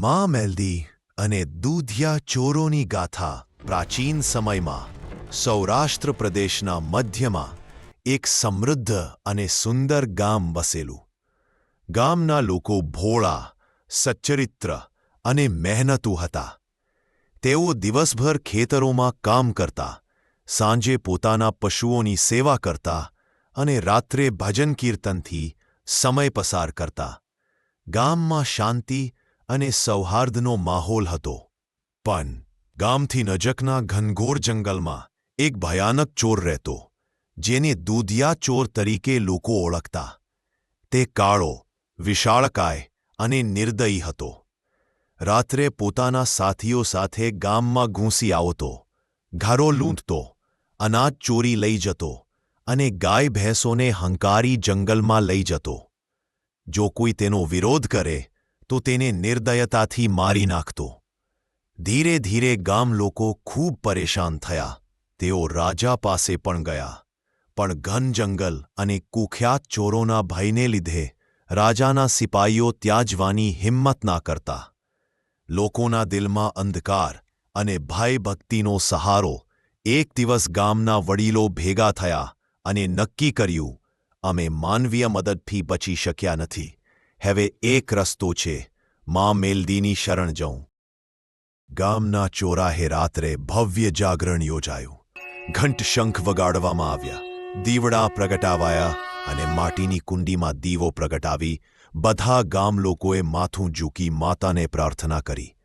મા મેલડી અને દૂધિયા ચોરોની ગાથા પ્રાચીન સમયમાં સૌરાષ્ટ્ર પ્રદેશના મધ્યમાં એક સમૃદ્ધ અને સુંદર ગામ વસેલું. ગામના લોકો ભોળા, સચ્ચરિત્ર અને મહેનતુ હતા. તેઓ દિવસભર ખેતરોમાં કામ કરતા, સાંજે પોતાના પશુઓની સેવા કરતા અને રાત્રે ભજન કીર્તનથી સમય પસાર કરતા. ગામમાં શાંતિ અને સૌહાર્દનો માહોલ હતો. પણ ગામથી નજકના ઘનઘોર જંગલમાં એક ભયાનક ચોર રહેતો, જેને દૂધિયા ચોર તરીકે લોકો ઓળખતા. તે કાળો, વિશાળકાય અને નિર્દયી હતો. રાત્રે પોતાના સાથીઓ સાથે ગામમાં ઘૂંસી આવતો, ઘરો લૂંટતો, અનાજ ચોરી લઈ જતો અને ગાય ભેંસોને હંકારી જંગલમાં લઈ જતો. જો કોઈ તેનો વિરોધ કરે તો તેને નિર્દયતાથી મારી નાખતો. ધીરે ધીરે ગામ લોકો ખૂબ પરેશાન થયા. તેઓ રાજા પાસે પણ ગયા. પણ ઘન જંગલ અને કુખ્યાત ચોરોના ભયને લીધે રાજાના સિપાઈઓ ત્યાં જવાની હિંમત ના કરતા. લોકોના દિલમાં અંધકાર અને ભયભક્તિનો સહારો એક દિવસ ગામના વડીલો ભેગા થયા અને નક્કી કર્યું, અમે માનવીય મદદથી બચી શક્યા નથી. હવે એક રસ્તો છે, મા મેલદીની શરણ જઉં. ગામના ચોરાહે રાત્રે ભવ્ય જાગરણ યોજાયું. ઘંટ શંખ વગાડવામાં આવ્યા, દીવડા પ્રગટાવાયા અને માટીની કુંડીમાં દીવો પ્રગટાવી બધા ગામ લોકોએ માથું ઝૂકી માતાને પ્રાર્થના કરી.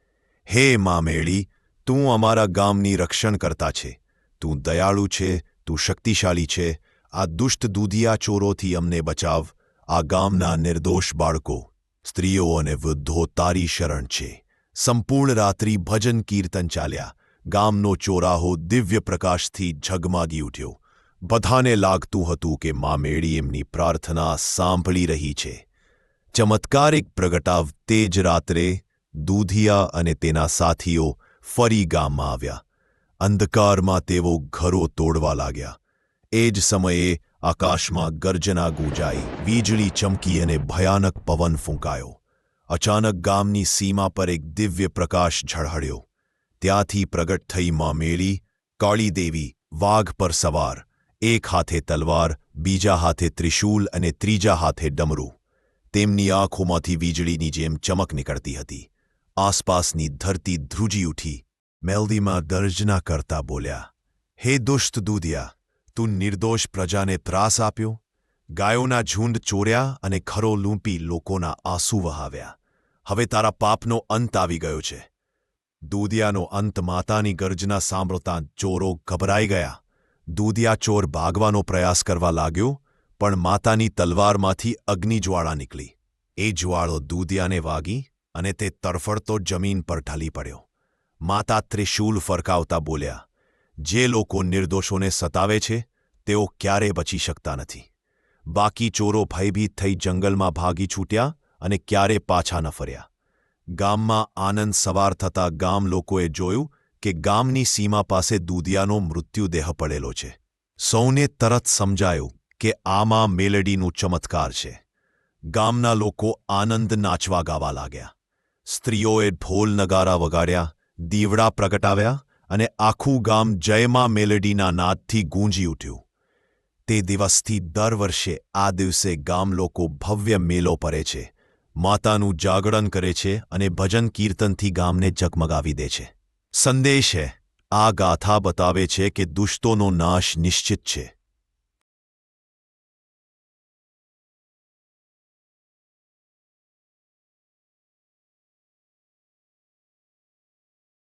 હે મા મેળી, તું અમારા ગામની રક્ષણ કરતા છે. તું દયાળુ છે, તું શક્તિશાળી છે. આ દુષ્ટ દૂધિયા ચોરોથી અમને બચાવ. આ ગામના નિર્દોષ બાળકો, સ્ત્રીઓ અને વૃદ્ધો તારી શરણ છે. સંપૂર્ણ રાત્રિ ભજન કીર્તન ચાલ્યા. ગામનો ચોરાહો દિવ્ય પ્રકાશથી ઝગમાગી ઉઠ્યો. બધાને લાગતું હતું કે મા મેળી એમની પ્રાર્થના સાંભળી રહી છે. ચમત્કારિક પ્રગટાવ તે જ રાત્રે દૂધિયા અને તેના સાથીઓ ફરી ગામમાં આવ્યા. અંધકારમાં તેઓ ઘરો તોડવા લાગ્યા. એ જ સમયે આકાશમાં ગર્જના ગુંજાઈ, વીજળી ચમકી અને ભયાનક પવન ફૂંકાયો. અચાનક ગામની સીમા પર એક દિવ્ય પ્રકાશ ઝળહળ્યો. ત્યાંથી પ્રગટ થઈ માં મેળી, કાળી દેવી, વાઘ પર સવાર, એક હાથે તલવાર, બીજા હાથે ત્રિશૂલ અને ત્રીજા હાથે ડમરું. તેમની આંખોમાંથી વીજળીની જેમ ચમક નીકળતી હતી. આસપાસની ધરતી ધ્રુજી ઉઠી. મેલદીમાં દર્જના કરતા બોલ્યા, હે દુષ્ટ દૂધિયા તું નિર્દોષ પ્રજાને ત્રાસ આપ્યો, ગાયોના ઝુંડ ચોર્યા અને ખરો લૂંપી લોકોના આંસુ વહાવ્યા. હવે તારા પાપનો અંત આવી ગયો છે. દૂધિયાનો અંત માતાની ગર્જના સાંભળતા ચોરો ગભરાઈ ગયા. દૂધિયા ચોર ભાગવાનો પ્રયાસ કરવા લાગ્યો, પણ માતાની તલવારમાંથી અગ્નિજ્વાળા નીકળી. એ જ્વાળો દૂધિયાને વાગી અને તે તરફડતો જમીન પર ઢલી પડ્યો. માતા ત્રિશૂલ ફરકાવતા બોલ્યા જે લોકો નિર્દોષોને સતાવે છે, તેઓ ક્યારે બચી શકતા નથી. બાકી ચોરો ભયભીત થઈ જંગલમાં ભાગી છૂટ્યા અને ક્યારે પાછા ન ફર્યા. ગામમાં આનંદ સવાર થતાં ગામ લોકોએ જોયું કે ગામની સીમા પાસે દૂધિયાનો મૃત્યુદેહ પડેલો છે. સૌને તરત સમજાયું કે આમાં મેલેડીનું ચમત્કાર છે. ગામના લોકો આનંદ નાચવા ગાવા લાગ્યા. સ્ત્રીઓએ ઢોલ નગારા વગાડ્યા, દીવડા પ્રગટાવ્યા અને આખું ગામ જયમાં મેલેડીના નાદથી ગૂંજી ઉઠ્યું. તે દિવસથી દર વર્ષે આ દિવસે ગામ લોકો ભવ્ય મેલો પરે છે, માતાનું જાગરણ કરે છે અને ભજન કીર્તનથી ગામને ઝગમગાવી દે છે. સંદેશ હે, આ ગાથા બતાવે છે કે દુષ્ટોનો નાશ નિશ્ચિત છે.